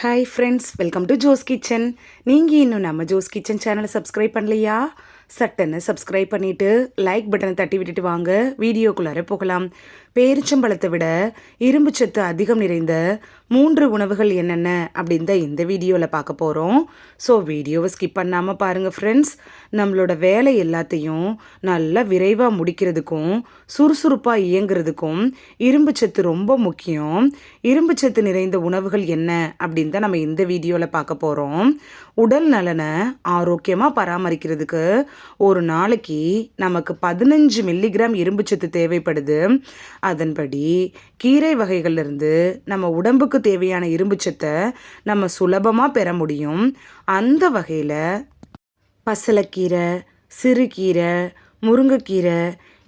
Hi friends welcome to Jo's kitchen நீங்கள் இன்னும் நம்ம ஜோஸ் கிச்சன் சேனலை சப்ஸ்கிரைப் பண்ணலையா? சட்டன்னு சப்ஸ்கிரைப் பண்ணிவிட்டு லைக் பட்டனை தட்டி விட்டுட்டு வாங்க. வீடியோக்குள்ளார போகலாம். பேரிச்சம்பழத்தை விட இரும்பு சத்து அதிகம் நிறைந்த மூன்று உணவுகள் என்னென்ன அப்படின்னு தான் இந்த வீடியோவில் பார்க்க போகிறோம் ஸோ வீடியோவை ஸ்கிப் பண்ணாமல் பாருங்கள் ஃப்ரெண்ட்ஸ் நம்மளோட வேலை எல்லாத்தையும் நல்லா விரைவாக முடிக்கிறதுக்கும் சுறுசுறுப்பாக இயங்குறதுக்கும் இரும்பு சத்து ரொம்ப முக்கியம். இரும்பு சத்து நிறைந்த உணவுகள் என்ன அப்படின்னு தான் நம்ம இந்த வீடியோவில் பார்க்க போகிறோம் உடல் நலனை ஆரோக்கியமாக பராமரிக்கிறதுக்கு ஒரு நாளைக்கு நமக்கு பதினஞ்சு மில்லிகிராம் இரும்பு சத்து தேவைப்படுது. அதன்படி கீரை வகைகள்லேருந்து நம்ம உடம்புக்கு தேவையான இரும்பு சத்தை நம்ம சுலபமாக பெற முடியும். அந்த வகையில் பசலைக்கீரை சிறுகீரை முருங்கைக்கீரை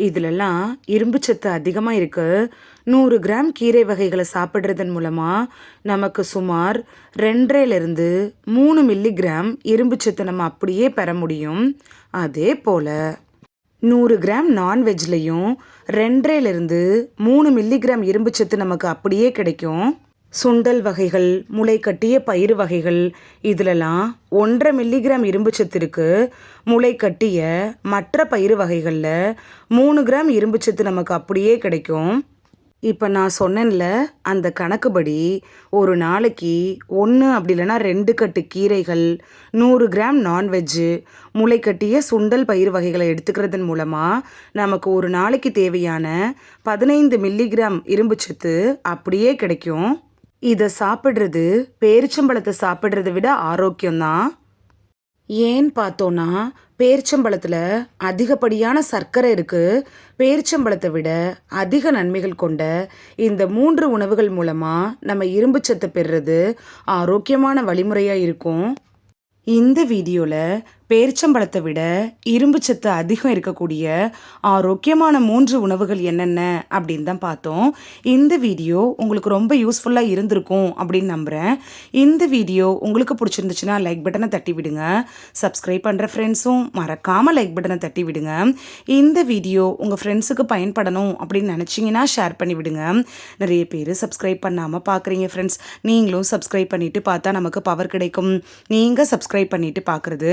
இதிலெல்லாம் இரும்பு சத்து அதிகமாக இருக்குது நூறு கிராம் கீரை வகைகளை சாப்பிட்றதன் மூலமாக நமக்கு சுமார் ரெண்டரைலேருந்து மூணு மில்லிகிராம் இரும்பு சத்து நம்ம அப்படியே பெற முடியும். அதே போல் நூறு கிராம் நான்வெஜ்லேயும் ரெண்டரைலேருந்து மூணு மில்லிகிராம் இரும்பு சத்து நமக்கு அப்படியே கிடைக்கும். சுண்டல் வகைகள் முளை கட்டிய பயிறு வகைகள் இதிலலாம் ஒன்றரை மில்லிகிராம் இரும்பு சத்திற்கு முளை கட்டிய மற்ற பயிறு வகைகளில் மூணு கிராம் இரும்பு சத்து நமக்கு அப்படியே கிடைக்கும். இப்போ நான் சொன்னேன்ல அந்த கணக்குப்படி ஒரு நாளைக்கு ஒன்று அப்படி இல்லைன்னா ரெண்டு கட்டு கீரைகள் நூறு கிராம் நான்வெஜ்ஜு முளைக்கட்டிய சுண்டல் பயிர் வகைகளை எடுத்துக்கிறதன் மூலமாக நமக்கு ஒரு நாளைக்கு தேவையான பதினைந்து மில்லிகிராம் இரும்புச்சத்து அப்படியே கிடைக்கும். இதை சாப்பிட்றது பேரிச்சம்பழத்தை சாப்பிட்றத விட ஆரோக்கியம்தான். ஏன் பார்த்தோன்னா பேரிச்சம்பழத்தில் அதிகப்படியான சர்க்கரை இருக்குது பேரிச்சம்பழத்தை விட அதிக நன்மைகள் கொண்ட இந்த மூன்று உணவுகள் மூலமாக நம்ம இரும்பு பெறுறது ஆரோக்கியமான வழிமுறையாக இருக்கும். இந்த வீடியோவில் பேரிச்சம்பழத்தை விட இரும்பு சத்து அதிகம் இருக்கக்கூடிய ஆரோக்கியமான மூன்று உணவுகள் என்னென்ன அப்படின்னு தான் பார்த்தோம். இந்த வீடியோ உங்களுக்கு ரொம்ப யூஸ்ஃபுல்லாக இருந்திருக்கும் அப்படின்னு நம்புகிறேன் இந்த வீடியோ உங்களுக்கு பிடிச்சிருந்துச்சுன்னா லைக் பட்டனை தட்டி விடுங்க. சப்ஸ்கிரைப் பண்ணுற ஃப்ரெண்ட்ஸும் மறக்காமல் லைக் பட்டனை தட்டி விடுங்க. இந்த வீடியோ உங்கள் ஃப்ரெண்ட்ஸுக்கு பயன்படணும் அப்படின்னு நினச்சிங்கன்னா ஷேர் பண்ணி விடுங்க. நிறைய பேர் சப்ஸ்கிரைப் பண்ணாமல் பார்க்குறீங்க ஃப்ரெண்ட்ஸ் நீங்களும் சப்ஸ்கிரைப் பண்ணிவிட்டு பார்த்தா நமக்கு பவர் கிடைக்கும். நீங்கள் சப்ஸ்கிரைப் பண்ணிவிட்டு பார்க்குறது